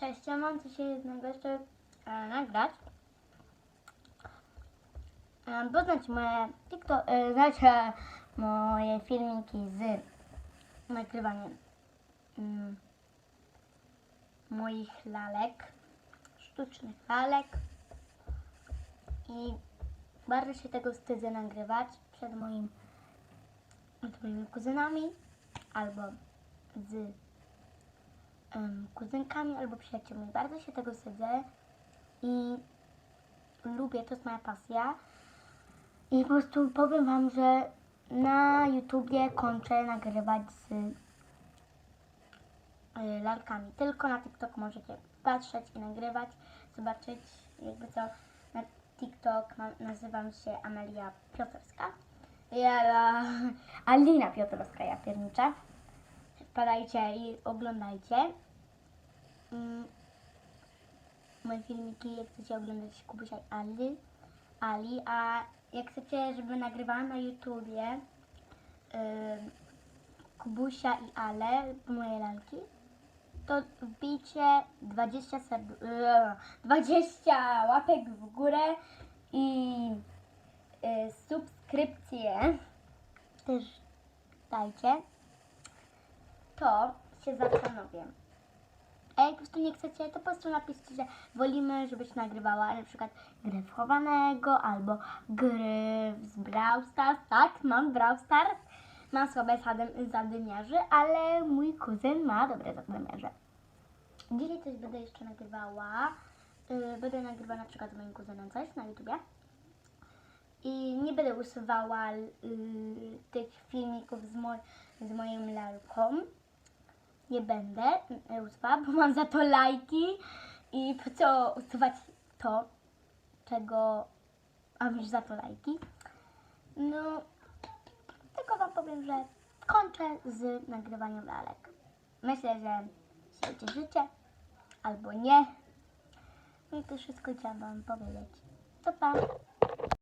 Cześć, ja mam coś jednego jeszcze e, nagrać. E, poznać moje TikTok, e, znacie moje filmiki z nagrywaniem mm, moich lalek, sztucznych lalek i bardzo się tego wstydzę nagrywać przed moim, przed moimi kuzynami albo z kuzynkami albo przyjaciółmi. Bardzo się tego wstydzę i lubię, to jest moja pasja. I po prostu powiem Wam, że na YouTubie kończę nagrywać z y, lalkami. Tylko na TikTok możecie patrzeć i nagrywać, zobaczyć jakby co na TikTok nazywam się Amelia Piotrowska. Ja, Alina Piotrowska, ja pierniczę. Wpadajcie i oglądajcie. Mm, moje filmiki, jak chcecie oglądać Kubusia i Ali, Ali, a jak chcecie, żeby nagrywała na YouTubie Kubusia i Ale, moje lalki, to wbijcie 20, serdu- yy, 20 łapek w górę i yy, subskrypcje też dajcie, to się zastanowię. A jak po prostu nie chcecie, to po prostu napiszcie, że wolimy, żebyś nagrywała na przykład grę w chowanego albo gry z Brawl Stars. Tak, mam Brawl Stars. Mam słabe zadym- zadymiarzy, ale mój kuzyn ma dobre zadymiarze. Dzisiaj coś będę jeszcze nagrywała. Yy, będę nagrywała na przykład z moim kuzynem coś na YouTubie. I nie będę usuwała yy, tych filmików z, moj- z moją lalką nie będę usuwała, bo mam za to lajki i po co usuwać to, czego mam już za to lajki. No, tylko Wam powiem, że kończę z nagrywaniem lalek. Myślę, że się cieszycie, albo nie. No i to wszystko chciałam Wam powiedzieć. To pa!